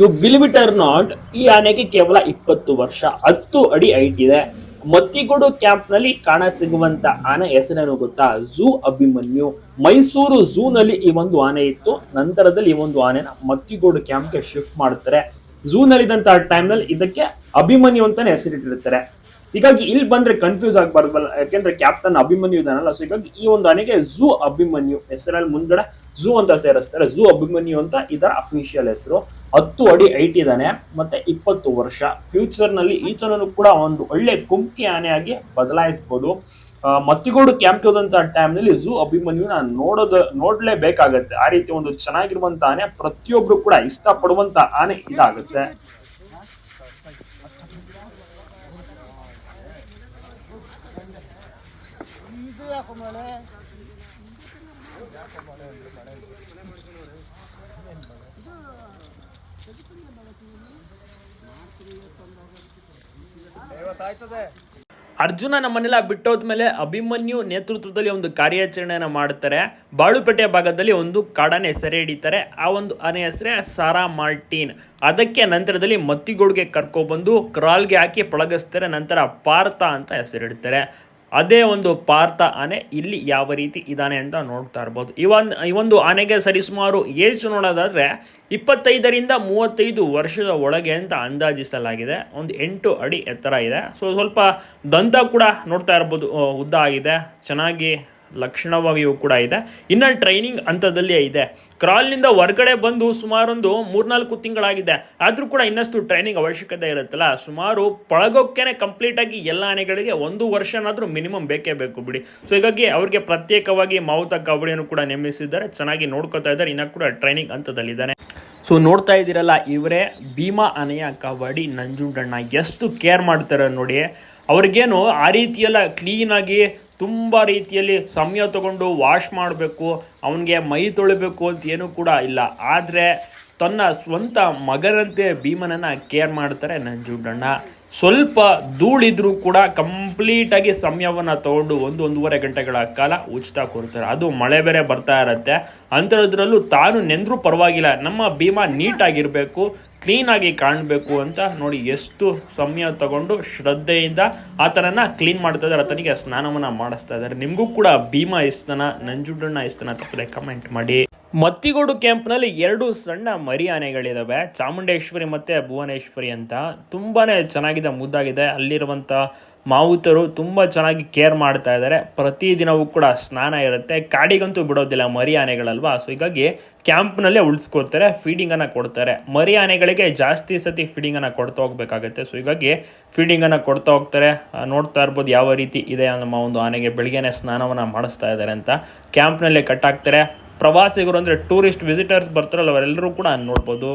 You believe it not ಈ ಆನೆಗೆ ಕೇವಲ ಇಪ್ಪತ್ತು ವರ್ಷ, ಹತ್ತು ಅಡಿ ಹೈಟ್ ಇದೆ. ಮತ್ತಿಗೋಡು ಕ್ಯಾಂಪ್ನಲ್ಲಿ ಕಾಣ ಸಿಗುವಂತ ಆನೆ ಹೆಸರೇನು ಗೊತ್ತಾ? ಝೂ ಅಭಿಮನ್ಯು. ಮೈಸೂರು ಝೂ ನಲ್ಲಿ ಈ ಒಂದು ಆನೆ ಇತ್ತು. ನಂತರದಲ್ಲಿ ಈ ಒಂದು ಆನೆನ ಮತ್ತಿಗೋಡು ಕ್ಯಾಂಪ್ಗೆ ಶಿಫ್ಟ್ ಮಾಡ್ತಾರೆ. ಟೈಮ್ನಲ್ಲಿ ಇದಕ್ಕೆ ಅಭಿಮನ್ಯು ಅಂತಾನೆ ಹೆಸರಿಟ್ಟಿರ್ತಾರೆ. ಹೀಗಾಗಿ ಇಲ್ಲಿ ಬಂದ್ರೆ ಕನ್ಫ್ಯೂಸ್ ಆಗಬಾರ್ದಲ್ಲ ಯಾಕೆಂದ್ರೆ ಕ್ಯಾಪ್ಟನ್ ಅಭಿಮನ್ಯು ಇದಾನಲ್ಲ ಸೊ ಹೀಗಾಗಿ ಈ ಒಂದು ಆನೆಗೆ ಝೂ ಅಭಿಮನ್ಯು ಹೆಸರಲ್ಲಿ ಮುಂದ್ಗಡೆ ಝೂ ಅಂತ ಸೇರಿಸ್ತಾರೆ. ಝೂ ಅಭಿಮನ್ಯು ಅಂತ ಇದರ ಅಫಿಷಿಯಲ್ ಹೆಸರು. ಹತ್ತು ಅಡಿ ಐಟ್ ಇದ್ದಾನೆ, ಮತ್ತೆ ಇಪ್ಪತ್ತು ವರ್ಷ. ಫ್ಯೂಚರ್ನಲ್ಲಿ ಈತನನ್ನು ಕೂಡ ಒಂದು ಒಳ್ಳೆ ಕುಮ್ಕಿ ಆನೆಯಾಗಿ ಬದಲಾಯಿಸಬಹುದು ಮತ್ತಿಗೋಡು ಕ್ಯಾಂಪ್ ಹೋದಂತ ಟೈಮ್ನಲ್ಲಿ ಝೂ ಅಭಿಮನ್ಯುನ ನೋಡೋದು, ನೋಡ್ಲೇಬೇಕಾಗತ್ತೆ. ಆ ರೀತಿ ಒಂದು ಚೆನ್ನಾಗಿರುವಂತ ಆನೆ ಪ್ರತಿಯೊಬ್ರು ಕೂಡ ಇಷ್ಟಪಡುವಂತ ಆನೆ ಇದಾಗುತ್ತೆ. ಅರ್ಜುನ ನಮ್ಮನ್ನೆಲ್ಲ ಬಿಟ್ಟೋದ್ಮೇಲೆ ಅಭಿಮನ್ಯು ನೇತೃತ್ವದಲ್ಲಿ ಒಂದು ಕಾರ್ಯಾಚರಣೆಯನ್ನು ಮಾಡ್ತಾರೆ. ಬಾಳುಪೇಟೆ ಭಾಗದಲ್ಲಿ ಒಂದು ಕಾಡನ್ನು ಸೆರೆ ಹಿಡಿತಾರೆ. ಆ ಒಂದು ಅನೆ ಹೆಸರೇ ಸಾರಾ ಮಾರ್ಟಿನ್. ಅದಕ್ಕೆ ನಂತರದಲ್ಲಿ ಮತ್ತಿಗೋಡ್ಗೆ ಕರ್ಕೊಬಂದು ಕ್ರಾಲ್ಗೆ ಹಾಕಿ ಪಳಗಿಸ್ತಾರೆ. ನಂತರ ಪಾರ್ಥ ಅಂತ ಹೆಸರಿಡ್ತಾರೆ. ಅದೇ ಒಂದು ಪಾರ್ಥ ಆನೆ ಇಲ್ಲಿ ಯಾವ ರೀತಿ ಇದ್ದಾನೆ ಅಂತ ನೋಡ್ತಾ ಇರ್ಬೋದು. ಇವನ್ ಈ ಒಂದು ಆನೆಗೆ ಸರಿಸುಮಾರು ಏಜ್ ನೋಡೋದಾದರೆ ಇಪ್ಪತ್ತೈದರಿಂದ ಮೂವತ್ತೈದು ವರ್ಷದ ಒಳಗೆ ಅಂತ ಅಂದಾಜಿಸಲಾಗಿದೆ. ಒಂದು ಎಂಟು ಅಡಿ ಎತ್ತರ ಇದೆ. ಸೊ ಸ್ವಲ್ಪ ದಂತ ಕೂಡ ನೋಡ್ತಾ ಇರ್ಬೋದು. ಉದ್ದ ಆಗಿದೆ. ಚೆನ್ನಾಗಿ ಲಕ್ಷಣವಾಗಿಯೂ ಕೂಡ ಇದೆ. ಇನ್ನು ಟ್ರೈನಿಂಗ್ ಹಂತದಲ್ಲಿ ಇದೆ. ಕ್ರಾಲ್ನಿಂದ ಹೊರಗಡೆ ಬಂದು ಸುಮಾರೊಂದು ಮೂರ್ನಾಲ್ಕು ತಿಂಗಳಾಗಿದೆ. ಆದರೂ ಕೂಡ ಇನ್ನಷ್ಟು ಟ್ರೈನಿಂಗ್ ಅವಶ್ಯಕತೆ ಇರುತ್ತಲ್ಲ. ಸುಮಾರು ಪಳಗೋಕ್ಕೇನೆ ಕಂಪ್ಲೀಟಾಗಿ ಎಲ್ಲ ಆನೆಗಳಿಗೆ ಒಂದು ವರ್ಷನಾದರೂ ಮಿನಿಮಮ್ ಬೇಕೇ ಬೇಕು ಬಿಡಿ. ಸೊ ಹೀಗಾಗಿ ಅವ್ರಿಗೆ ಪ್ರತ್ಯೇಕವಾಗಿ ಮಾವುತ ಕಬಡ್ಡಿಯನ್ನು ಕೂಡ ನೇಮಿಸಿದ್ದಾರೆ. ಚೆನ್ನಾಗಿ ನೋಡ್ಕೋತಾ ಇದ್ದಾರೆ. ಇನ್ನೂ ಕೂಡ ಟ್ರೈನಿಂಗ್ ಹಂತದಲ್ಲಿದ್ದಾನೆ. ಸೊ ನೋಡ್ತಾ ಇದ್ದೀರಲ್ಲ, ಇವರೇ ಭೀಮಾ ಆನೆಯ ಕಬಡ್ಡಿ ನಂಜುಂಡಣ್ಣ. ಎಷ್ಟು ಕೇರ್ ಮಾಡ್ತಾರೆ ನೋಡಿ ಅವ್ರಿಗೇನು ಆ ರೀತಿಯೆಲ್ಲ ಕ್ಲೀನಾಗಿ ತುಂಬ ರೀತಿಯಲ್ಲಿ ಸಮಯ ತಗೊಂಡು ವಾಶ್ ಮಾಡಬೇಕು, ಅವನಿಗೆ ಮೈ ತೊಳಿಬೇಕು ಅಂತ ಏನೂ ಕೂಡ ಇಲ್ಲ. ಆದರೆ ತನ್ನ ಸ್ವಂತ ಮಗನಂತೆ ಭೀಮನನ್ನು ಕೇರ್ ಮಾಡ್ತಾರೆ ನಂಜುಂಡಣ್ಣ. ಸ್ವಲ್ಪ ಧೂಳಿದ್ರೂ ಕೂಡ ಕಂಪ್ಲೀಟಾಗಿ ಸಮಯವನ್ನು ತಗೊಂಡು ಒಂದು ಒಂದೂವರೆ ಗಂಟೆಗಳ ಕಾಲ ಉಚಿತ ಕೊಡ್ತಾರೆ. ಅದು ಮಳೆ ಬೇರೆ ಬರ್ತಾ ಇರತ್ತೆ. ಅಂಥದ್ರಲ್ಲೂ ತಾನು ನೆಂದರೂ ಪರವಾಗಿಲ್ಲ. ನಮ್ಮ ಭೀಮಾ ನೀಟಾಗಿರಬೇಕು, ಕ್ಲೀನಾಗಿ ಕಾಣಬೇಕು ಅಂತ ನೋಡಿ ಎಷ್ಟು ಸಮಯ ತಗೊಂಡು ಶ್ರದ್ಧೆಯಿಂದ ಆತನನ್ನ ಕ್ಲೀನ್ ಮಾಡ್ತಾ ಇದ್ದಾರೆ. ಆತನಿಗೆ ಸ್ನಾನವನ್ನ ಮಾಡಿಸ್ತಾ ಇದ್ದಾರೆ. ನಿಮಗೂ ಕೂಡ ಭೀಮಾ ಇಸ್ತನ ನಂಜುಡಣ್ಣ ಇಸ್ತನ ತಪ್ಪದೆ ಕಮೆಂಟ್ ಮಾಡಿ. ಮತ್ತಿಗೋಡು ಕ್ಯಾಂಪ್ನಲ್ಲಿ ಎರಡು ಸಣ್ಣ ಮರಿ ಆನೆಗಳಿದ್ದಾವೆ ಚಾಮುಂಡೇಶ್ವರಿ ಮತ್ತು ಭುವನೇಶ್ವರಿ ಅಂತ. ತುಂಬಾ ಚೆನ್ನಾಗಿದೆ, ಮುದ್ದಾಗಿದೆ. ಅಲ್ಲಿರುವಂಥ ಮಾವುತರು ತುಂಬ ಚೆನ್ನಾಗಿ ಕೇರ್ ಮಾಡ್ತಾ ಇದ್ದಾರೆ ಪ್ರತಿದಿನವೂ ಕೂಡ ಸ್ನಾನ ಇರುತ್ತೆ. ಕಾಡಿಗಂತೂ ಬಿಡೋದಿಲ್ಲ ಮರಿ ಆನೆಗಳಲ್ವಾ ಸೊ ಹೀಗಾಗಿ ಕ್ಯಾಂಪ್ನಲ್ಲೇ ಉಳಿಸ್ಕೊಳ್ತಾರೆ ಫೀಡಿಂಗನ್ನು ಕೊಡ್ತಾರೆ. ಮರಿ ಆನೆಗಳಿಗೆ ಜಾಸ್ತಿ ಸತಿ ಫೀಡಿಂಗನ್ನು ಕೊಡ್ತಾ ಹೋಗ್ಬೇಕಾಗತ್ತೆ. ಸೊ ಹೀಗಾಗಿ ಫೀಡಿಂಗನ್ನು ಕೊಡ್ತಾ ಹೋಗ್ತಾರೆ. ನೋಡ್ತಾ ಇರ್ಬೋದು ಯಾವ ರೀತಿ ಇದೆ ನಮ್ಮ ಒಂದು ಆನೆಗೆ ಬೆಳಿಗ್ಗೆನೆ ಸ್ನಾನವನ್ನು ಮಾಡಿಸ್ತಾ ಇದ್ದಾರೆ ಅಂತ. ಕ್ಯಾಂಪ್ನಲ್ಲೇ ಕಟ್ಟಾಕ್ತಾರೆ. ಪ್ರವಾಸಿಗರು ಅಂದರೆ ಟೂರಿಸ್ಟ್ ವಿಸಿಟರ್ಸ್ ಬರ್ತಾರಲ್ಲ ಅವರೆಲ್ಲರೂ ಕೂಡ ನೋಡ್ಬೋದು.